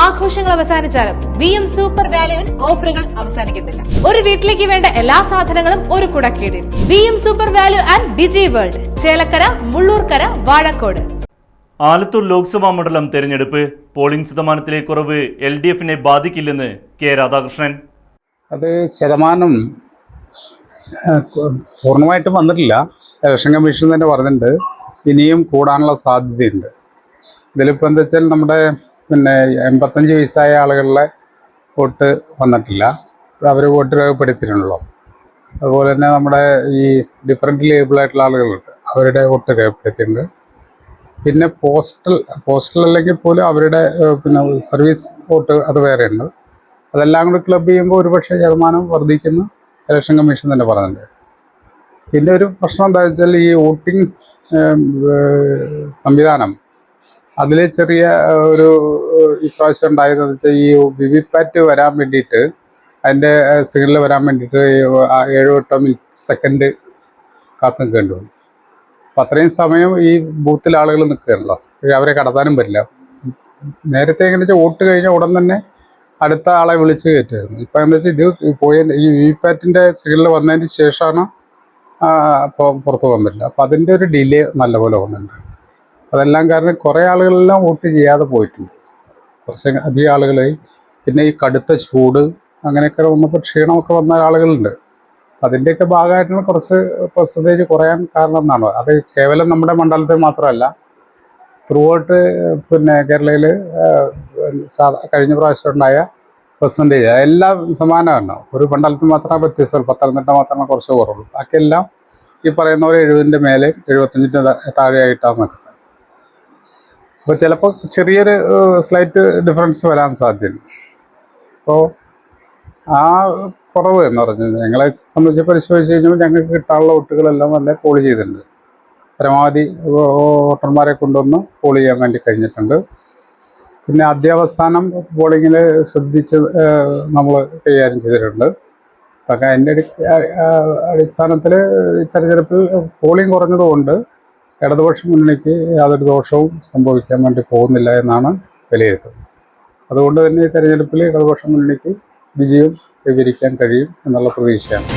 ആഘോഷങ്ങൾ അവസാനിച്ചാലും V M super വാല്യുവിൽ ഓഫറുകൾ അവസാനിക്കുന്നില്ല ഒരു വീട്ടിലേക്ക് വേണ്ട എല്ലാ സാധനങ്ങളും ഒരു കുടക്കീടിൽ V M super value and digi world Chelakkara Mullurkara Vazhakkode. Alathur Lok Sabha മണ്ഡലം തെരഞ്ഞെടുപ്പ് പോളിംഗ് ശതമാനത്തിലെ കുറവ് എൽ ഡി എഫിനെ ബാധിക്കില്ലെന്ന് കെ രാധാകൃഷ്ണൻ. അത് ശതമാനം പൂർണമായിട്ടും വന്നിട്ടില്ല. ഇലക്ഷൻ കമ്മീഷൻ തന്നെ പറഞ്ഞിട്ടുണ്ട് ഇനിയും കൂടാനുള്ള സാധ്യതയുണ്ട്. ഇതിലിപ്പോൾ എന്താ വെച്ചാൽ നമ്മുടെ പിന്നെ എൺപത്തഞ്ച് വയസ്സായ ആളുകളിലെ വോട്ട് വന്നിട്ടില്ല. അവർ വോട്ട് രേഖപ്പെടുത്തിയിട്ടുണ്ടല്ലോ. അതുപോലെ തന്നെ നമ്മുടെ ഈ ഡിഫറെന്റ് ലേബിളായിട്ടുള്ള ആളുകളുണ്ട്. അവരുടെ വോട്ട് രേഖപ്പെടുത്തിയിട്ടുണ്ട്. പിന്നെ പോസ്റ്റൽ പോസ്റ്റൽ അല്ലെങ്കിൽ പോലും അവരുടെ പിന്നെ സർവീസ് വോട്ട് അത് വേറെ ഉണ്ട് അതെല്ലാം കൂടി ക്ലബ് ചെയ്യുമ്പോൾ ഒരുപക്ഷെ ശതമാനം വർദ്ധിക്കുന്ന. ഇലക്ഷൻ കമ്മീഷൻ തന്നെ പറഞ്ഞിട്ടുണ്ട് പിന്നെ ഒരു പ്രശ്നം എന്താ വെച്ചാൽ ഈ വോട്ടിംഗ് സംവിധാനം അതിൽ ചെറിയ ഒരു ഇപ്രാവശ്യം ഉണ്ടായതെന്ന് വെച്ചാൽ ഈ വി വി പാറ്റ് വരാൻ വേണ്ടിയിട്ട് അതിന്റെ സിഗ്നൽ വരാൻ വേണ്ടിയിട്ട് ഏഴോ മിനിറ്റ് സെക്കൻഡ് കാത്തു നിൽക്കേണ്ടി വന്നു. അപ്പം അത്രയും സമയം ഈ ബൂത്തിൽ ആളുകൾ നിൽക്കുകയാണല്ലോ. അവരെ കടത്താനും പറ്റില്ല. നേരത്തെ എങ്ങനെ വെച്ചാൽ വോട്ട് കഴിഞ്ഞ ഉടൻ തന്നെ അടുത്ത ആളെ വിളിച്ച് കയറ്റുമായിരുന്നു. ഇപ്പം എന്താ വെച്ചാൽ ഇത് പോയ ഈ വി പാറ്റിന്റെ സിഗ്നൽ വന്നതിന് ശേഷമാണ് പുറത്ത് പോകാൻ പറ്റില്ല. അപ്പം അതിന്റെ ഒരു ഡിലേ നല്ലപോലെ വന്നിട്ടുണ്ട്. അതെല്ലാം കാരണം കുറേ ആളുകളെല്ലാം വോട്ട് ചെയ്യാതെ പോയിട്ടുണ്ട്. കുറച്ച് അധികം ആളുകൾ പിന്നെ ഈ കടുത്ത ചൂട് അങ്ങനെയൊക്കെ വന്നപ്പോൾ ക്ഷീണമൊക്കെ വന്ന ആളുകളുണ്ട്. അതിന്റെയൊക്കെ ഭാഗമായിട്ടുള്ള കുറച്ച് പെർസെന്റേജ് കുറയാൻ കാരണം എന്നാണ്. അത് കേവലം നമ്മുടെ മണ്ഡലത്തിൽ മാത്രമല്ല ത്രൂ ഔട്ട് പിന്നെ കേരളയിൽ സാധാ കഴിഞ്ഞ പ്രാവശ്യം ഉണ്ടായ പെർസെന്റേജ് എല്ലാം സമാനമാണ്. ഒരു മണ്ഡലത്തിൽ മാത്രമേ വ്യത്യസ്തമുള്ളൂ പത്തനംതിട്ട മാത്രമേ കുറച്ച് കുറവുള്ളൂ. ബാക്കിയെല്ലാം ഈ പറയുന്ന പോലെ എഴുപതിന്റെ മേലെ എഴുപത്തഞ്ചിന്റെ താഴെയായിട്ടാണ് നിൽക്കുന്നത്. അപ്പോൾ ചിലപ്പോൾ ചെറിയൊരു സ്ലൈറ്റ് ഡിഫറൻസ് വരാൻ സാധ്യതയുണ്ട് അപ്പോൾ ആ കുറവ് എന്ന് പറഞ്ഞത് ഞങ്ങളെ സംബന്ധിച്ച് പരിശോധിച്ച് കഴിഞ്ഞാൽ ഞങ്ങൾക്ക് കിട്ടാനുള്ള വോട്ടുകളെല്ലാം നല്ല കോൾ ചെയ്തിട്ടുണ്ട്. പരമാവധി വോട്ടർമാരെ കൊണ്ടുവന്ന് പോൾ ചെയ്യാൻ വേണ്ടി കഴിഞ്ഞിട്ടുണ്ട്. പിന്നെ അധ്യാവസാനം പോളിങ്ങിൽ ശ്രദ്ധിച്ച് നമ്മൾ കൈകാര്യം ചെയ്തിട്ടുണ്ട്. അപ്പം അതിന്റെ അടിസ്ഥാനത്തിൽ തെരഞ്ഞെടുപ്പിൽ പോളിംഗ് കുറഞ്ഞതുകൊണ്ട് ഇടതുപക്ഷ മുന്നണിക്ക് യാതൊരു ദോഷവും സംഭവിക്കാൻ വേണ്ടി പോകുന്നില്ല എന്നാണ് വിലയിരുത്തുന്നത്. അതുകൊണ്ട് തന്നെ തെരഞ്ഞെടുപ്പിൽ ഇടതുപക്ഷ മുന്നണിക്ക് വിജയം കൈവരിക്കാൻ കഴിയും എന്നുള്ള പ്രതീക്ഷയാണ്.